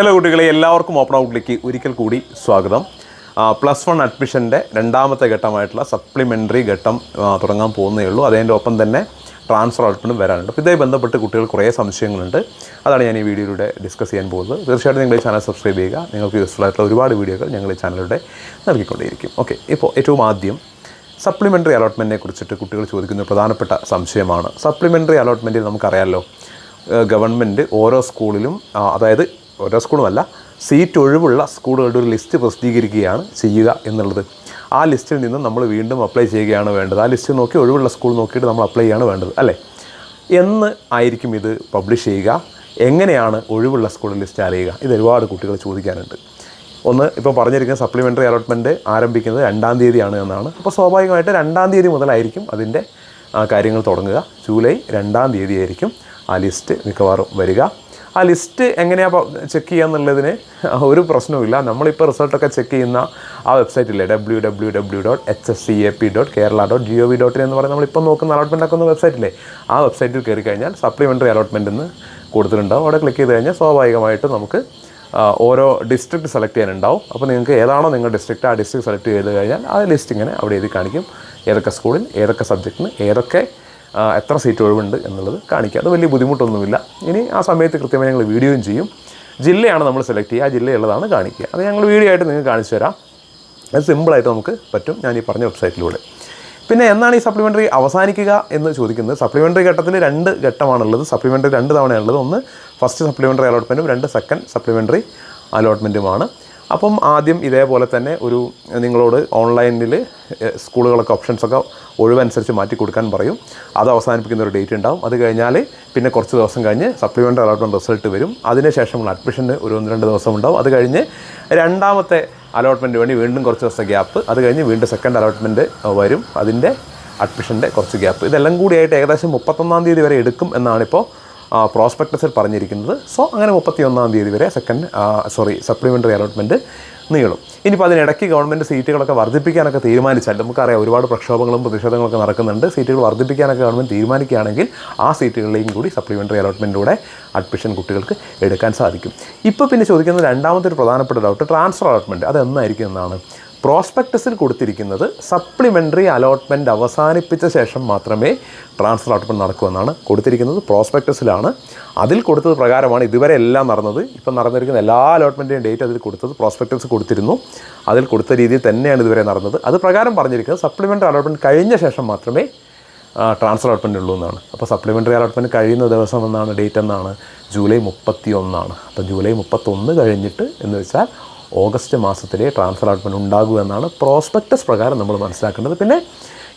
Hello കുട്ടികളെ എല്ലാവർക്കും open ഔട്ട്ലേക്ക് ഒരിക്കൽ കൂടി സ്വാഗതം. പ്ലസ് വൺ അഡ്മിഷന്റെ രണ്ടാമത്തെ ഘട്ടമായിട്ടുള്ള സപ്ലിമെന്ററി ഘട്ടം തുടങ്ങാൻ പോകുന്നേ ഉള്ളൂ. അതിന്റെ ഒപ്പം തന്നെ ട്രാൻസ്ഫർ ഔട്ട്മെന്റും വരാനുണ്ട്. അപ്പോൾ ഇതുമായി ബന്ധപ്പെട്ട് കുട്ടികൾ കുറേ സംശയങ്ങളുണ്ട്. അതാണ് ഞാൻ ഈ വീഡിയോയിലൂടെ ഡിസ്കസ് ചെയ്യാൻ പോകുന്നത്. തീർച്ചയായിട്ടും നിങ്ങൾ ഈ ചാനൽ സബ്സ്ക്രൈബ് ചെയ്യുക. നിങ്ങൾക്ക് യൂസ്ഫുൾ ആയിട്ടുള്ള ഒരുപാട് വീഡിയോകൾ ഞങ്ങൾ ഈ ചാനലിലൂടെ നൽകിക്കൊണ്ടേയിരിക്കും. ഓക്കെ ഇപ്പോൾ ഏറ്റവും ആദ്യം സപ്ലിമെന്ററി അലോട്ട്മെന്റിനെ കുറിച്ചിട്ട് കുട്ടികൾ ചോദിക്കുന്ന പ്രധാനപ്പെട്ട സംശയമാണ്. സപ്ലിമെന്ററി അലോട്ട്മെന്റിൽ നമുക്കറിയാമല്ലോ ഗവൺമെന്റ് ഓരോ സ്കൂളിലും അതായത് ഓരോ സ്കൂളുമല്ല സീറ്റ് ഒഴിവുള്ള സ്കൂളുകളുടെ ഒരു ലിസ്റ്റ് പ്രസിദ്ധീകരിക്കുകയാണ് ചെയ്യുക എന്നുള്ളത്. ആ ലിസ്റ്റിൽ നിന്ന് നമ്മൾ വീണ്ടും അപ്ലൈ ചെയ്യുകയാണ് വേണ്ടത്. ആ ലിസ്റ്റ് നോക്കി ഒഴിവുള്ള സ്കൂൾ നോക്കിയിട്ട് നമ്മൾ അപ്ലൈ ചെയ്യാണ് വേണ്ടത് അല്ലേ? എന്ന് ആയിരിക്കും ഇത് പബ്ലിഷ് ചെയ്യുക. എങ്ങനെയാണ് ഒഴിവുള്ള സ്കൂൾ ലിസ്റ്റ് അറിയുക ഇത് ഒരുപാട് കുട്ടികൾ ചോദിക്കാനുണ്ട്. ഒന്ന് ഇപ്പോൾ പറഞ്ഞിരിക്കുന്ന സപ്ലിമെന്ററി അലോട്ട്മെന്റ് ആരംഭിക്കുന്നത് രണ്ടാം തീയതിയാണ് എന്നാണ്. അപ്പോൾ സ്വാഭാവികമായിട്ട് രണ്ടാം തീയതി മുതലായിരിക്കും അതിന്റെ കാര്യങ്ങൾ തുടങ്ങുക. ജൂലൈ രണ്ടാം തീയതി ആയിരിക്കും ആ ലിസ്റ്റ് മിക്കവാറും വരിക. ആ ലിസ്റ്റ് എങ്ങനെയാണ് ചെക്ക് ചെയ്യുക എന്നുള്ളതിന് ഒരു പ്രശ്നവുമില്ല. നമ്മളിപ്പോൾ റിസൾട്ടൊക്കെ ചെക്ക് ചെയ്യുന്ന ആ വെബ്സൈറ്റില്ലേ W W W dot H S C A P dot Kerala dot G O V dot എന്ന് പറയുന്ന നമ്മളിപ്പോൾ നോക്കുന്ന അലോട്ട്മെന്റ് ആക്കുന്ന വെബ്സൈറ്റില്ലേ ആ വെബ്സൈറ്റിൽ കയറി കഴിഞ്ഞാൽ സപ്ലിമെന്ററി അലോട്ട്മെന്റ് എന്ന് കൊടുത്തിട്ടുണ്ടാവും. അവിടെ ക്ലിക്ക് ചെയ്ത് കഴിഞ്ഞാൽ സ്വാഭാവികമായിട്ട് നമുക്ക് ഓരോ ഡിസ്ട്രിക്ട് സെലക്ട് ചെയ്യാനുണ്ടാവും. അപ്പോൾ നിങ്ങൾക്ക് ഏതാണോ നിങ്ങളുടെ ഡിസ്ട്രിക്റ്റ് ആ ഡിസ്ട്രിക്ട് സെലക്ട് ചെയ്ത് കഴിഞ്ഞാൽ ആ ലിസ്റ്റ് ഇങ്ങനെ അവിടെ എഴുതി കാണിക്കും. ഏതൊക്കെ സ്കൂളിൽ ഏതൊക്കെ സബ്ജക്റ്റിന് ഏതൊക്കെ എത്ര സീറ്റ് ഒഴിവുണ്ട് എന്നുള്ളത് കാണിക്കുക അത് വലിയ ബുദ്ധിമുട്ടൊന്നുമില്ല. ഇനി ആ സമയത്ത് കൃത്യമായി ഞങ്ങൾ വീഡിയോയും ചെയ്യും. ജില്ലയാണ് നമ്മൾ സെലക്ട് ചെയ്യുക. ആ ജില്ലയുള്ളതാണ് കാണിക്കുക. അത് ഞങ്ങൾ വീഡിയോ ആയിട്ട് നിങ്ങൾക്ക് കാണിച്ചു തരാം. അത് സിമ്പിളായിട്ട് നമുക്ക് പറ്റും. ഞാൻ ഈ പറഞ്ഞ വെബ്സൈറ്റിലൂടെ പിന്നെ എന്നാണ് ഈ സപ്ലിമെന്ററി അവസാനിക്കുക എന്ന് ചോദിക്കുന്നത്? സപ്ലിമെന്ററി ഘട്ടത്തിൽ രണ്ട് ഘട്ടമാണുള്ളത്. സപ്ലിമെന്ററി രണ്ട് തവണയാണുള്ളത്. ഒന്ന് ഫസ്റ്റ് സപ്ലിമെന്ററി അലോട്ട്മെന്റും രണ്ട് സെക്കൻഡ് സപ്ലിമെന്ററി അലോട്ട്മെന്റുമാണ് അപ്പം ആദ്യം ഇതേപോലെ തന്നെ ഒരു നിങ്ങളോട് ഓൺലൈനിൽ സ്കൂളുകളൊക്കെ ഓപ്ഷൻസൊക്കെ ഒഴിവനുസരിച്ച് മാറ്റി കൊടുക്കാൻ പറയും. അത് അവസാനിപ്പിക്കുന്ന ഒരു ഡേറ്റ് ഉണ്ടാവും. അത് കഴിഞ്ഞാൽ പിന്നെ കുറച്ച് ദിവസം കഴിഞ്ഞ് സപ്ലിമെന്ററി അലോട്ട്മെന്റ് റിസൾട്ട് വരും. അതിനുശേഷമുള്ള അഡ്മിഷന് ഒരു ഒന്ന് രണ്ട് ദിവസം ഉണ്ടാവും. അത് കഴിഞ്ഞ് രണ്ടാമത്തെ അലോട്ട്മെന്റ് വേണ്ടി വീണ്ടും കുറച്ച് ദിവസം ഗ്യാപ്പ് അത് കഴിഞ്ഞ് വീണ്ടും സെക്കൻഡ് അലോട്ട്മെന്റ് വരും. അതിന്റെ അഡ്മിഷന്റെ കുറച്ച് ഗ്യാപ്പ് ഇതെല്ലാം കൂടിയായിട്ട് ഏകദേശം മുപ്പത്തൊന്നാം തീയതി വരെ എടുക്കും എന്നാണിപ്പോൾ പ്രോസ്പെക്ടസിൽ പറഞ്ഞിരിക്കുന്നത്. സോ അങ്ങനെ മുപ്പത്തി ഒന്നാം തീയതി വരെ സെക്കൻഡ് സോറി സപ്ലിമെന്ററി അലോട്ട്മെന്റ് നീളും. ഇനിയിപ്പോൾ അതിനിടയ്ക്ക് ഗവൺമെന്റ് സീറ്റുകളൊക്കെ വർദ്ധിപ്പിക്കാനൊക്കെ തീരുമാനിച്ചാൽ നമുക്കറിയാം ഒരുപാട് പ്രക്ഷോഭങ്ങളും പ്രതിഷേധങ്ങളൊക്കെ നടക്കുന്നുണ്ട്. സീറ്റുകൾ വർദ്ധിപ്പിക്കാനൊക്കെ ഗവൺമെന്റ് തീരുമാനിക്കുകയാണെങ്കിൽ ആ സീറ്റുകളിലേക്കും കൂടി സപ്ലിമെന്ററി അലോട്ട്മെന്റിലൂടെ അഡ്മിഷൻ കുട്ടികൾക്ക് എടുക്കാൻ സാധിക്കും. ഇപ്പോൾ പിന്നെ ചോദിക്കുന്ന രണ്ടാമത്തെ ഒരു പ്രധാനപ്പെട്ട ഡൗട്ട് ട്രാൻസ്ഫർ അലോട്ട്മെന്റ് അത് എന്നായിരിക്കും എന്നാണ്? പ്രോസ്പെക്ടസിൽ കൊടുത്തിരിക്കുന്നത് സപ്ലിമെന്ററി അലോട്ട്മെന്റ് അവസാനിപ്പിച്ച ശേഷം മാത്രമേ ട്രാൻസ്ഫർ അലോട്ട്മെന്റ് നടക്കുമെന്നാണ് കൊടുത്തിരിക്കുന്നത്. പ്രോസ്പെക്ടസിലാണ്. അതിൽ കൊടുത്തത് പ്രകാരമാണ് ഇതുവരെ എല്ലാം നടന്നത്. ഇപ്പം നടന്നിരിക്കുന്ന എല്ലാ അലോട്ട്മെന്റിന്റെയും ഡേറ്റ് അതിൽ കൊടുത്തത് പ്രോസ്പെക്ടസ് കൊടുത്തിരുന്നു. അതിൽ കൊടുത്ത രീതിയിൽ തന്നെയാണ് ഇതുവരെ നടന്നത്. അത് പ്രകാരം പറഞ്ഞിരിക്കുന്നത് സപ്ലിമെന്ററി അലോട്ട്മെന്റ് കഴിഞ്ഞ ശേഷം മാത്രമേ ട്രാൻസ്ഫർ അലോട്ട്മെന്റ് ഉള്ളൂ എന്നാണ്. അപ്പോൾ സപ്ലിമെന്ററി അലോട്ട്മെന്റ് കഴിയുന്ന ദിവസം എന്നാണ് ഡേറ്റ് എന്നാണ്? ജൂലൈ മുപ്പത്തി ഒന്നാണ് അപ്പോൾ ജൂലൈ മുപ്പത്തൊന്ന് കഴിഞ്ഞിട്ട് എന്ന് വെച്ചാൽ ഓഗസ്റ്റ് മാസത്തിലെ ട്രാൻസ്ഫർ അലോട്ട്മെന്റ് ഉണ്ടാകൂ എന്നാണ് പ്രോസ്പെക്ടസ് പ്രകാരം നമ്മൾ മനസ്സിലാക്കേണ്ടത്. പിന്നെ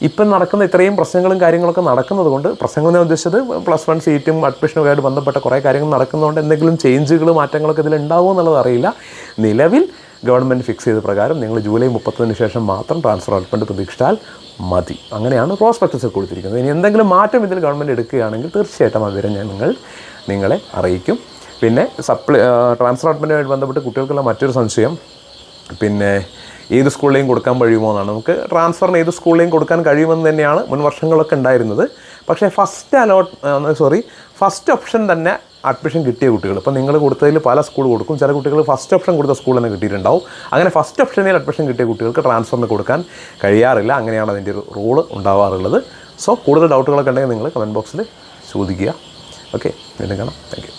ഇപ്പം നടക്കുന്ന ഇത്രയും പ്രശ്നങ്ങളും കാര്യങ്ങളൊക്കെ നടക്കുന്നത് കൊണ്ട് പ്രശ്നങ്ങൾ ഞാൻ ഉദ്ദേശിച്ചത് പ്ലസ് വൺ സീറ്റും അഡ്മിഷനും ആയിട്ട് ബന്ധപ്പെട്ട കുറേ കാര്യങ്ങൾ നടക്കുന്നതുകൊണ്ട് എന്തെങ്കിലും ചേഞ്ചുകൾ മാറ്റങ്ങളൊക്കെ ഇതിൽ ഉണ്ടാവുമോ എന്നുള്ളത് അറിയില്ല. നിലവിൽ ഗവൺമെന്റ് ഫിക്സ് ചെയ്ത പ്രകാരം നിങ്ങൾ ജൂലൈ മുപ്പത്തൊന്നിന് ശേഷം മാത്രം ട്രാൻസ്ഫർ അലോട്ട്മെന്റ് പ്രതീക്ഷിച്ചാൽ മതി. അങ്ങനെയാണ് പ്രോസ്പെക്ടസ് കൊടുത്തിരിക്കുന്നത്. ഇനി എന്തെങ്കിലും മാറ്റം ഇതിൽ ഗവൺമെന്റ് എടുക്കുകയാണെങ്കിൽ തീർച്ചയായിട്ടും ആ വിവരം ഞാൻ നിങ്ങൾ നിങ്ങളെ അറിയിക്കും. പിന്നെ സപ്ലി ട്രാൻസ്ഫർ അലോട്ട്മെന്റുമായിട്ട് ബന്ധപ്പെട്ട് കുട്ടികൾക്കുള്ള മറ്റൊരു സംശയം. പിന്നെ ഏത് സ്കൂളിലേയും കൊടുക്കാൻ കഴിയുമോ എന്നാണ്. നമുക്ക് ട്രാൻസ്ഫറിന് ഏത് സ്കൂളിലേയും കൊടുക്കാൻ കഴിയുമെന്ന് തന്നെയാണ് മുൻ വർഷങ്ങളൊക്കെ ഉണ്ടായിരുന്നത്. പക്ഷേ first allot sorry first option തന്നെ അഡ്മിഷൻ കിട്ടിയ കുട്ടികൾ. ഇപ്പോൾ നിങ്ങൾ കൊടുത്തതിൽ പല സ്കൂൾ കൊടുക്കും. ചില കുട്ടികൾ ഫസ്റ്റ് ഓപ്ഷൻ കൊടുത്ത സ്കൂളിൽ തന്നെ കിട്ടിയിട്ടുണ്ടാവും. അങ്ങനെ ഫസ്റ്റ് ഓപ്ഷനിൽ അഡ്മിഷൻ കിട്ടിയ കുട്ടികൾക്ക് ട്രാൻസ്ഫറിന് കൊടുക്കാൻ കഴിയാറില്ല. അങ്ങനെയാണ് അതിന്റെ ഒരു റൂൾ ഉണ്ടാവാറുള്ളത്. സോ കൂടുതൽ ഡൗട്ടുകളൊക്കെ ഉണ്ടെങ്കിൽ നിങ്ങൾ കമന്റ് ബോക്സിൽ ചോദിക്കുക. ഓക്കെ വീണ്ടും കാണാം. താങ്ക്